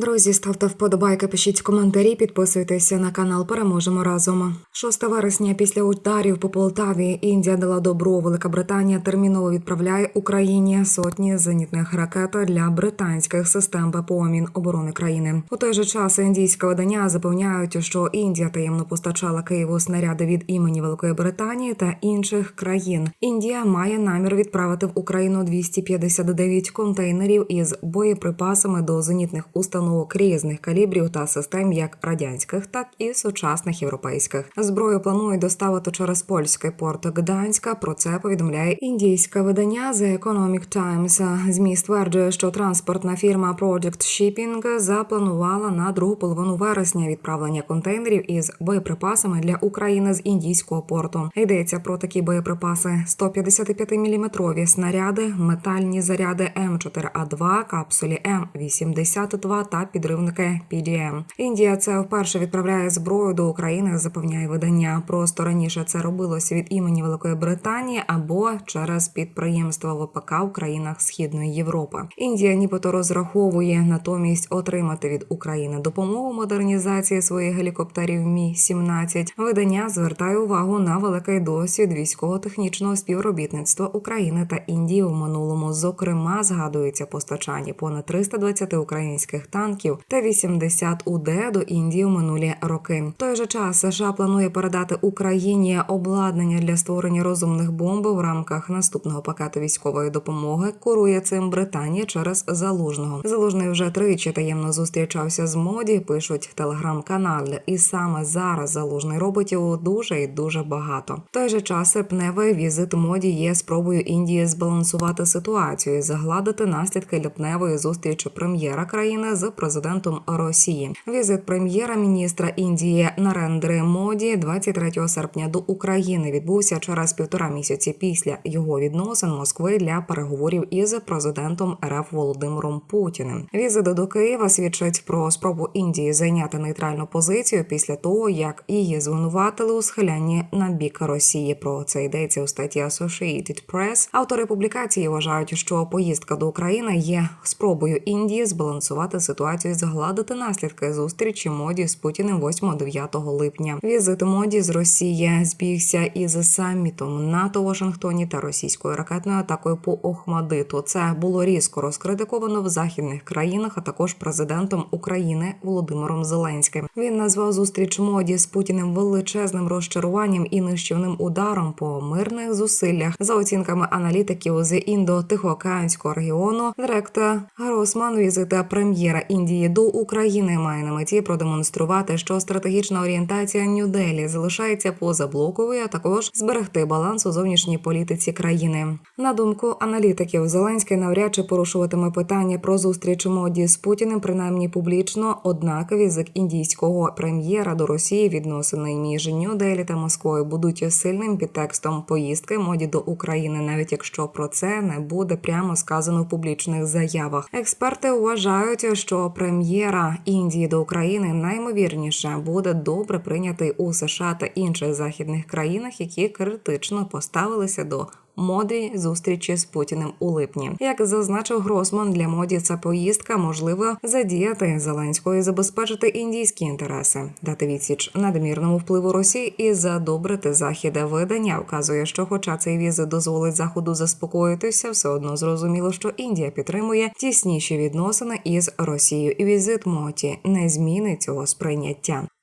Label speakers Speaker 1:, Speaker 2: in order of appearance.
Speaker 1: Друзі, ставте вподобайки, пишіть коментарі, підписуйтеся на канал. Переможемо разом. 6 вересня після ударів по Полтаві Індія дала добро. Велика Британія терміново відправляє Україні сотні зенітних ракет для британських систем ППО Міноборони країни. У той же час індійське видання запевняють, що Індія таємно постачала Києву снаряди від імені Великої Британії та інших країн. Індія має намір відправити в Україну 259 контейнерів із боєприпасами до зенітних установок різних калібрів та систем, як радянських, так і сучасних європейських. Зброю планують доставити через польський порт Гданська. Про це повідомляє індійське видання The Economic Times. Змі стверджує, що транспортна фірма Project Shipping запланувала на другу половину вересня відправлення контейнерів із боєприпасами для України з індійського порту. Йдеться про такі боєприпаси: 155-мм снаряди, метальні заряди М4А2, капсулі М82 та підривники PDM. Індія це вперше відправляє зброю до України. Запевняє видання. Просто раніше це робилося від імені Великої Британії або через підприємства ВПК в країнах Східної Європи. Індія нібито розраховує натомість отримати від України допомогу модернізації своїх гелікоптерів Мі 17 Видання звертає увагу на великий досвід військово-технічного співробітництва України та Індії в минулому. Зокрема, згадується постачання понад 320 українських танків та 80 УД до Індії в минулі роки. В той же час США планує передати Україні обладнання для створення розумних бомб в рамках наступного пакету військової допомоги. Курує цим Британія через залужного. Залужний вже тричі таємно зустрічався з моді. Пишуть телеграм-канали, і саме зараз залужний робить його дуже і дуже багато. В той же час серпневий візит моді є спробою Індії збалансувати ситуацію і загладити наслідки липневої зустрічі прем'єра країни з президентом Росії. Візит прем'єра-міністра Індії Нарендри Моді 23 серпня до України відбувся через півтора місяці після його відносин Москви для переговорів із президентом РФ Володимиром Путіним. Візит до Києва свідчить про спробу Індії зайняти нейтральну позицію після того, як її звинуватили у схилянні на бік Росії. Про це йдеться у статті Associated Press. Автори публікації вважають, що поїздка до України є спробою Індії збалансувати ситуацію і загладити наслідки зустрічі моді з Путіним 8-9 липня. Візит моді з Росії збігся із самітом НАТО у Вашингтоні та російською ракетною атакою по Охмадиту. Це було різко розкритиковано в західних країнах, а також президентом України Володимиром Зеленським. Він назвав зустріч моді з Путіним величезним розчаруванням і нищівним ударом по мирних зусиллях за оцінками аналітиків з індо-тихоокеанського регіону. Директор Гросман візита прем'єра Індії до України має на меті продемонструвати, що стратегічна орієнтація Нью-Делі залишається поза блоковою, а також зберегти баланс у зовнішній політиці країни. На думку аналітиків, Зеленський навряд чи порушуватиме питання про зустріч моді з Путіним, принаймні публічно. Однак візит індійського прем'єра до Росії відносини між Нью-Делі та Москвою будуть сильним підтекстом поїздки моді до України, навіть якщо про це не буде прямо сказано в публічних заявах. Експерти вважають, що прем'єра Індії до України наймовірніше буде добре прийнятий у США та інших західних країнах, які критично поставилися до. Моді зустрічі з Путіним у липні, як зазначив Гросман, для моді ця поїздка можливо задіяти Зеленського і забезпечити індійські інтереси, дати відсіч надмірному впливу Росії і задобрити захід. Видання вказує, що, хоча цей візит дозволить заходу заспокоїтися, все одно зрозуміло, що Індія підтримує тісніші відносини із Росією, і візит Моті не змінить цього сприйняття.